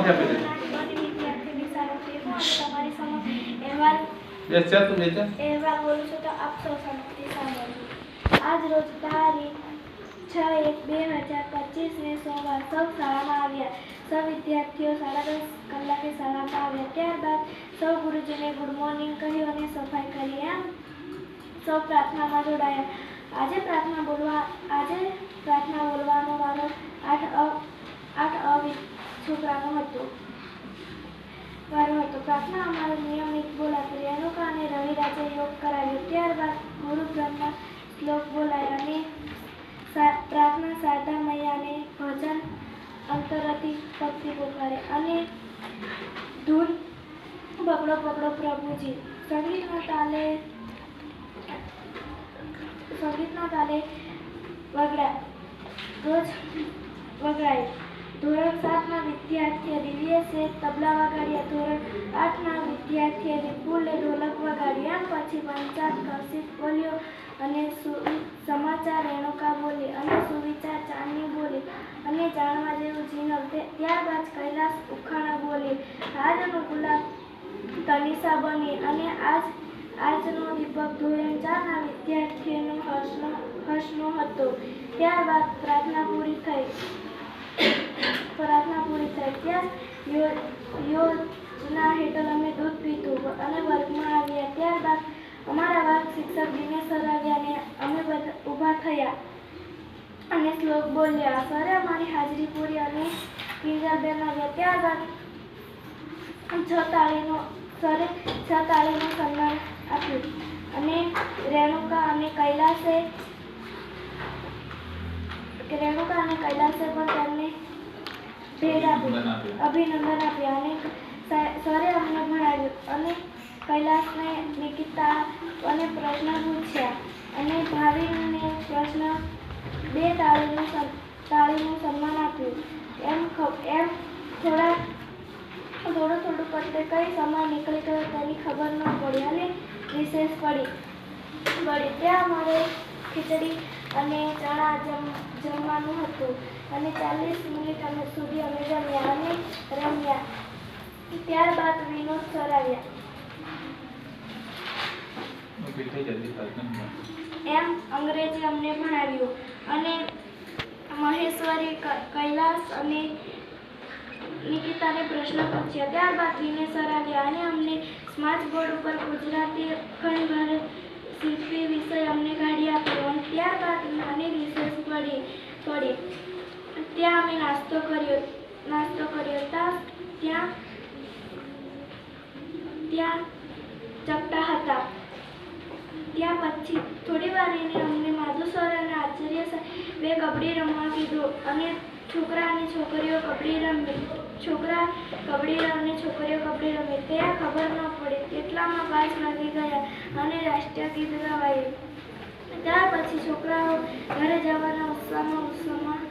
માથે આપી દે બધી વિદ્યાર્થીની સારું હું તમારી સમક્ષ અહેવાલ બેસ ચાલ તું બેસ ચાલ અહેવાલ બોલું છું તો આપ સૌ શાંતિથી સાંભળજો આજ રોજ તારીખ છ એક બે હજાર પચીસને સોમવાર સૌ શાળામાં આવ્યા સૌ વિદ્યાર્થીઓ સાડા દસ કલાકે શાળામાં આવ્યા ત્યારબાદ સૌ ગુરુજીને ગુડ મોર્નિંગ કહ્યું અને સફાઈ કરી એમ સૌ પ્રાર્થનામાં જોડાયા આજે પ્રાર્થના બોલવા આજે પ્રાર્થના બોલવાનો વારો આઠ અ આઠ અ છોકરાનો હતો. વારો પ્રાર્થના અમારો નિયમિત બોલાતી રેણુકા અને રવિરાજે યોગ કરાવ્યો ત્યારબાદ ગુરુ બ્રહ્મા શ્લોક બોલાય અને પ્રાર્થના શારદા મૈયાને ભજન અંતરથી ભક્તિ પોકારે અને ધૂન પકડો પકડો પ્રભુજી. સંગીતના તાલે સંગીતના તાલે વગડા રોજ વગડાય. ધોરણ સાતના વિદ્યાર્થીએ દિવ્યેશે તબલા વગાડ્યા ધોરણ આઠના વિદ્યાર્થીએ વિપુલે ઢોલક વગાડ્યા પછી પંચાત કૌશિક બોલ્યો અને સમાચાર રેણુકા બોલી અને સુવિચાર ચાંદની બોલી અને જાણવા જેવું જીનલ ત્યારબાદ કૈલાસ ઉખાણા બોલી. આજનો ગુલાબ તનિષા બની અને આજ, આજનો દીપક ધોરણ ચારના વિદ્યાર્થીઓનો હર્ષનો હર્ષનો હતો. ત્યારબાદ પ્રાર્થના પૂરી થઈ. પ્રાર્થના પૂરી થઈ ત્યાં હેઠળ અમે દૂધ પીધું. અને વર્ગમાં આવ્યા ત્યારબાદ અમારા વર્ગ શિક્ષક દિનેશ સર આવ્યા ને અમે બધા, ઊભા થયા અને શ્લોક બોલ્યા, સરે, અમારી હાજરી પૂરી અને કિંજલબેન આવ્યા ત્યારબાદ છ તાળીનો સરે છ તાળીનું સન્માન આપ્યું. અને રેણુકા અને કૈલાસે, રેણુકા અને કૈલાસે પણ ભેટ આપી. અભિનંદન આપ્યા. અને સરે અમને ભણાવ્યું. અને કૈલાસને નિકિતા અને પ્રશ્ન પૂછ્યા અને ભાવિનને પ્રશ્ન બે તાળીનું તાળીનું સન્માન આપ્યું. એમ એમ થોડા થોડું થોડું કરતે કઈ સમય નીકળી ગયો તેની ખબર ન પડી અને વિશેષ પડી. પડી. ત્યાં અમારે ખીચડી અને ચણા જમ જમવાનું હતું. અને ચાલીસ મિનિટ અમે સુધી અમે જમ્યા અને રમ્યા. ત્યારબાદ વિનોદ સર આવ્યા. એમ અંગ્રેજી અમને ભણાવ્યું. અને મહેશ્વરી કૈલાસ અને નિકિતાને પ્રશ્ન પૂછ્યા. ત્યારબાદ વિનય સર આવ્યા અને અમને સ્માર્ટ બોર્ડ ઉપર ગુજરાતી અખંડ ભારત શિલ્પી વિષય અમને કાઢી આપ્યો અને ત્યારબાદ નાની રિસેસ પડી પડી. ત્યાં અમે નાસ્તો કર્યો નાસ્તો કર્યો. ત્યાં ત્યાં ત્યાં ચપટા હતા. ત્યાં પછી થોડી વાર એને અમને માધુ સર અને આચાર્ય બે કબડ્ડી રમવા કીધું. અને છોકરા અને છોકરીઓ કબડ્ડી રમી. છોકરા કબડ્ડી રમે, છોકરીઓ કબડ્ડી રમે ત્યાં ખબર ન પડે એટલામાં પાંચ લાગી ગયા અને રાષ્ટ્રીય ગીત ગવાયું. ત્યાર પછી છોકરાઓ ઘરે જવાના ઉત્સાહમાં ઉત્સાહમાં